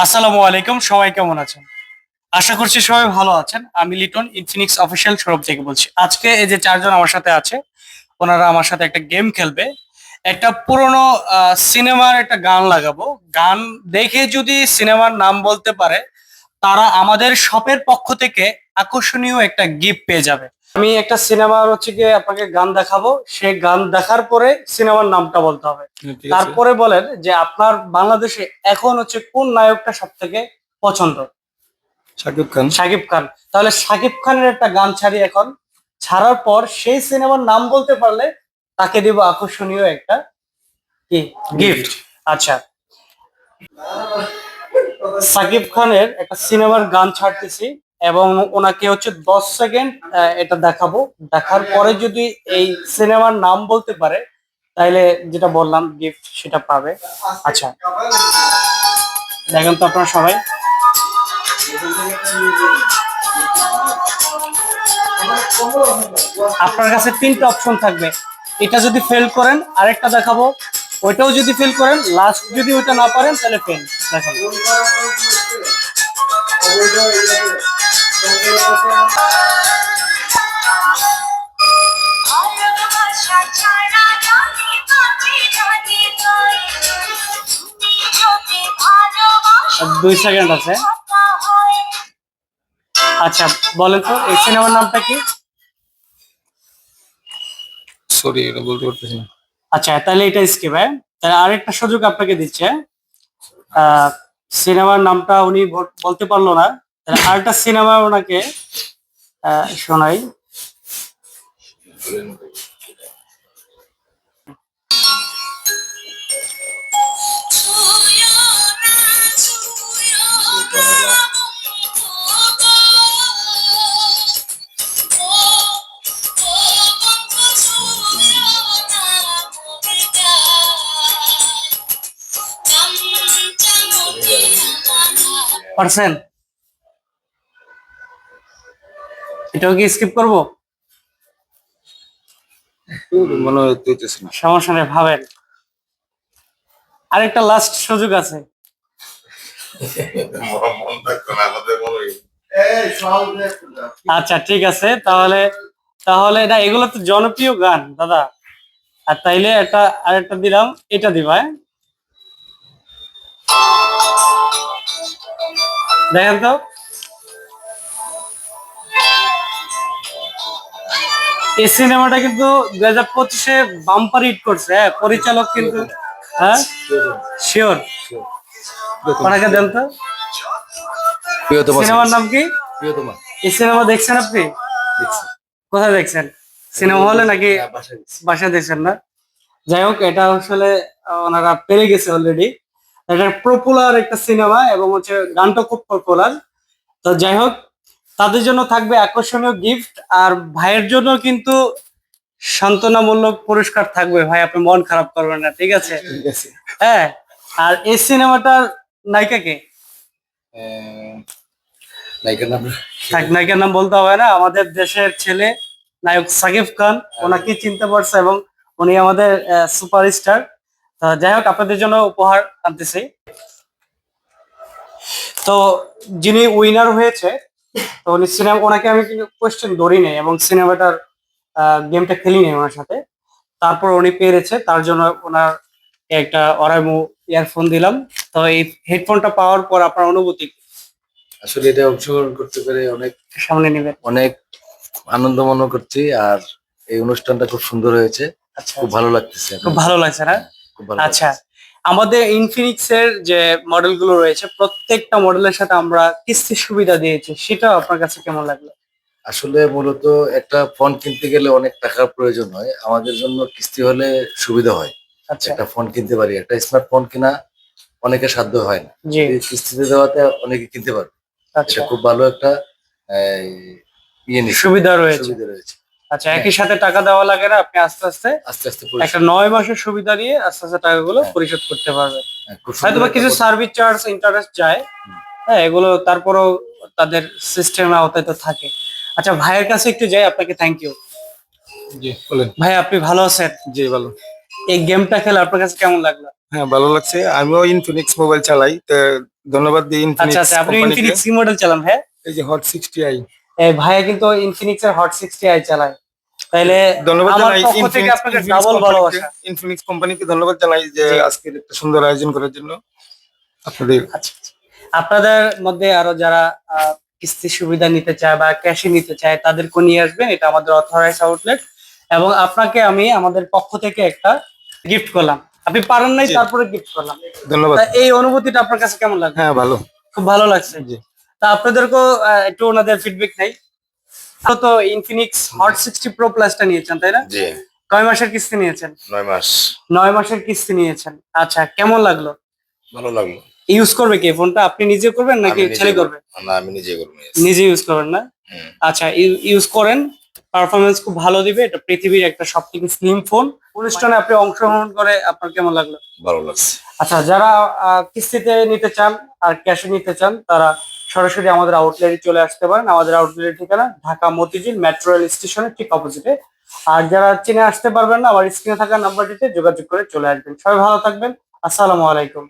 আসসালামু আলাইকুম, সবাই কেমন আছেন? আশা করছি সবাই ভালো আছেন। আমি লিটন ইনফিনিক্স অফিসিয়াল শোরুম থেকে বলছি। আজকে এই যে চারজন আমার সাথে আছে, ওনারা আমার সাথে একটা গেম খেলবে। একটা পুরনো সিনেমার একটা গান লাগাবো। গান দেখে যদি সিনেমার নাম বলতে পারে, তারা আমাদের শপের পক্ষ থেকে আকর্ষণীয় একটা গিফট পেয়ে যাবে। আমি একটা সিনেমার হচ্ছে গিয়ে আপনাকে গান দেখাবো। সেই গান দেখার পরে সিনেমার নামটা বলতে হবে। তারপরে বলেন যে আপনার বাংলাদেশে এখন হচ্ছে কোন নায়কটা সব থেকে পছন্দ? শাকিব খান। শাকিব খান। তাহলে শাকিব খানের একটা গান ছাড়ি এখন। ছাড়ার পর সেই সিনেমার নাম বলতে পারলে তাকে দিব আকর্ষণীয় একটা কি? গিফট আচ্ছা। সাকিব খানের একটা সিনেমার গান ছাড়তেছি। এবং ওনাকে হচ্ছে দশ সেকেন্ড এটা দেখাবো। দেখার পরে যদি এই সিনেমার নাম বলতে পারে, তাইলে যেটা বললাম গিফট সেটা পাবে। আচ্ছা। দেখেন তো আপনারা সবাই। আপনার কাছে তিনটা অপশন থাকবে। এটা যদি ফেল করেন, আরেকটা দেখাবো। ওইটাও যদি ফেল করেন লাস্ট যদি ওইটা না পারেন, তাহলে ফেল দেখাবো দুই সেকেন্ড আছে। আচ্ছা বলেন তো এই সিনেমার নামটা কি? সরি এটা বলতে পারতেছি না। আচ্ছা তাহলে এটা স্কিপ হ্যাঁ? তাহলে আরেকটা সুযোগ আপনাকে দিচ্ছে। আহ, সিনেমার নামটা উনি বল- বলতে পারল না। আরেকটা সিনেমা ওনাকে শোনাই। পারছেন? এটাও কি স্কিপ করব? মনে হইতেছে না। সমস্যা নেই ভাবেন। আরেকটা লাস্ট সুযোগ আছে। আচ্ছা ঠিক আছে তাহলে তাহলে এটা এগুলো তো জনপ্রিয় গান দাদা। আর তাইলে একটা আরেকটা দিলাম এটা দিবা হ্যাঁ? দেখেন তো? এই সিনেমাটা কিন্তু দুই হাজার পঁচিশে বাম্পার হিট করছে হ্যাঁ পরিচালক কিন্তু হ্যাঁ? শিওর ওনাকে দেন তো। সিনেমার নাম কি? প্রিয়তমা। এই সিনেমা দেখছেন আপনি? কোথায় দেখছেন? সিনেমা হলে নাকি হ্যাঁ, বাসায় দেখছি। দেখছেন না? যাই হোক এটা আসলে ওনারা পেরে গেছে অলরেডি এটা পপুলার একটা সিনেমা এবং হচ্ছে গানটা খুব পপুলার তো যাই হোক তাদের জন্য থাকবে আকর্ষণীয় গিফট আর ভাইয়ের জন্য কিন্তু সান্ত্বনামূলক পুরস্কার থাকবে। ভাই আপনি মন খারাপ করবেন না ঠিক আছে? হ্যাঁ আর এই সিনেমাটার নায়িকাকে আহ, নায়িকার নাম থাক নায়িকার নাম বলতে হবে না। আমাদের দেশের ছেলে নায়ক সাকিব খান ওনাকে চিনতে পারছে এবং উনি আমাদের সুপারস্টার। যাই হোক আপনাদের জন্য উপহার আনতেছি। তো যিনি উইনার হয়েছে তো উনি সিনেমা ওনাকে আমি কিন্তু কোয়েশ্চেন ধরি নেই এবং সিনেমাটার গেমটা খেলি নেই ওনার সাথে। তারপর উনি পেরেছে তার জন্য ওনার একটা অরাইমু ইয়ারফোন দিলাম। তো এই হেডফোনটা পাওয়ার পর আপনার অনুভূতি? আসলে এটা অংশগ্রহণ করতে পেরে অনেক সামনে নেবেন। অনেক আনন্দ মনে করছি আর এই অনুষ্ঠানটা খুব সুন্দর হয়েছে। আচ্ছা খুব ভালো লাগতেছে খুব ভালো লাগছে না? আচ্ছা। আমাদের ইনফিনিক্স এর যে মডেলগুলো রয়েছে প্রত্যেকটা মডেলের সাথে আমরা কিস্তির সুবিধা দিয়েছি সেটা আপনার কাছে কেমন লাগল? আসলে মূলত একটা ফোন কিনতে গেলে অনেক টাকার প্রয়োজন হয়। আমাদের জন্য কিস্তি হলে সুবিধা হয়। আচ্ছা। একটা ফোন কিনতে পারি। একটা স্মার্টফোন কিনা অনেকে সাধ্য হয় না। কিস্তিতে দেওয়াতে অনেকে কিনতে পারবে। আচ্ছা। এটা খুব ভালো একটা ইয়ে সুবিধা রয়েছে। সুবিধা রয়েছে। আচ্ছা একই সাথে টাকা দেওয়া লাগে না আপনি আস্তে আস্তে আস্তে আস্তে একটা নয় মাসের সুবিধা নিয়ে আস্তে আস্তে টাকাগুলো হ্যাঁ। পরিশোধ করতে পারবেন। হ্যাঁ, সুন্দর হয়তো বা কিছু সার্ভিস চার্জ ইন্টারেস্ট যায়। হ্যাঁ এগুলো তারপরেও তাদের সিস্টেম আওতায় তো থাকে। আচ্ছা ভাইয়ের কাছে একটু যাই আপনাকে থ্যাংক ইউ জি বলেন। ভাই আপনি ভালো আছেন? জি ভালো। এই গেমটা খেলে আপনার কাছে কেমন লাগল? হ্যাঁ ভালো লাগছে। আমিও ইনফিনিক্স মোবাইল চালাই তো ধন্যবাদ দিই আচ্ছা ইনফিনিক্স আচ্ছা আপনি ইনফিনিক্স কি। মডেল চালান হ্যাঁ এই যে হট সিক্সটি আই এই ভাইয়া কিন্তু ইনফিনিক্স এর হট সিক্সটি আই চালায়। তাইলে ধন্যবাদ জানাই আপনাকে ইনফিনিক্স কোম্পানিকে ধন্যবাদ জানাই যে। আজকের একটা সুন্দর আয়োজন করার জন্য। আপনাদের আচ্ছা আচ্ছা। আপনাদের মধ্যে আরও যারা কিস্তি সুবিধা নিতে চায় বা ক্যাশে নিতে চায় তাদেরকে নিয়ে আসবেন। এটা আমাদের অথরাইজ আউটলেট এবং আপনাকে আমি আমাদের পক্ষ থেকে একটা গিফট করলাম। আপনি পারেন নাই তারপরে গিফট করলাম। ধন্যবাদ। এই অনুভূতিটা আপনার কাছে কেমন লাগবে হ্যাঁ ভালো। খুব ভালো লাগছে। জি। তা আপনাদেরকেও একটু ওনাদের ফিডব্যাক নেই। তো ইনফিনিক্স হট সিক্সটি প্রো প্লাসটা নিয়েছেন তাই না? জি। কয় মাসের কিস্তি নিয়েছেন? নয় মাস। নয় মাসের কিস্তি নিয়েছেন। আচ্ছা কেমন লাগল? ভালো লাগল। ইউজ করবে কি ফোনটা আপনি নিজে করবেন নাকি ছেলে করবে না আমি নিজে করব নিজে ইউজ করবেন না। আচ্ছা ইউজ করেন। পারফরমেন্স খুব ভালো দিবে। এটা পৃথিবীর একটা সব থেকে স্লিম ফোন অনুষ্ঠানে আপনি অংশগ্রহণ করে আপনার কেমন লাগল? ভালো লাগছে। আচ্ছা যারা কিস্তিতে নিতে চান আর ক্যাশে নিতে চান তারা সরাসরি আমাদের আউটলেটে চলে আসতে পারেন। আমাদের আউটলেটের ঠিকানা ঢাকা মতিঝিল মেট্রো রেল স্টেশনের ঠিক অপোজিটে আর যারা চিনে আসতে পারবেন না, আমার স্ক্রিনে থাকা নাম্বারটিতে যোগাযোগ করে চলে আসবেন। সবাই ভালো থাকবেন। আসসালামু আলাইকুম।